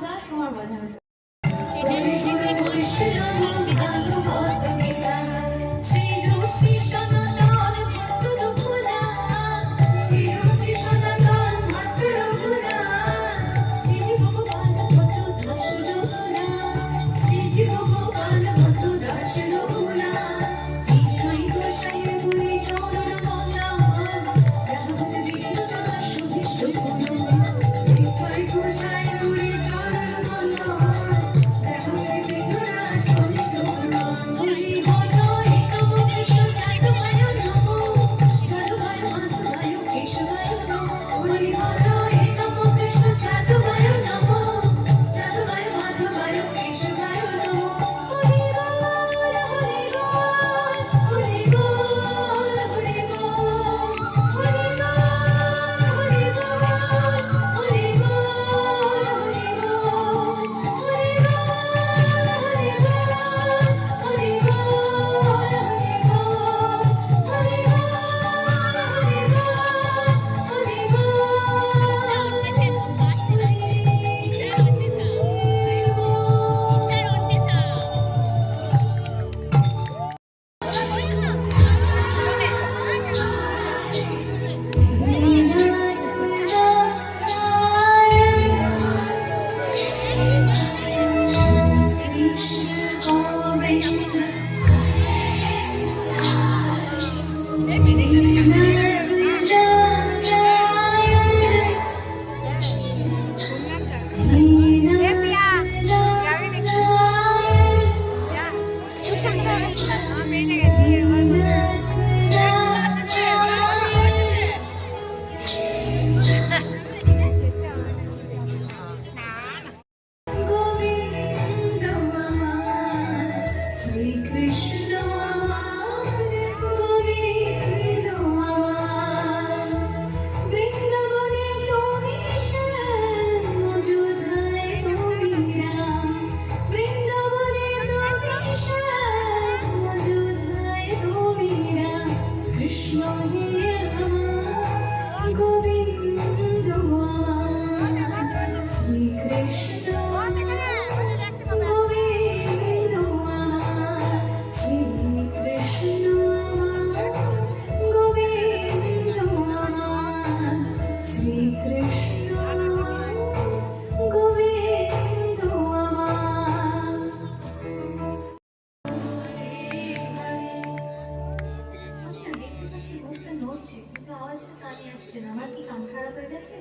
咱从外边儿进 frente. করছি কিন্তু আওয়াজ কানে আসছে না। আমার কি কাম খারাপ হয়ে গেছে?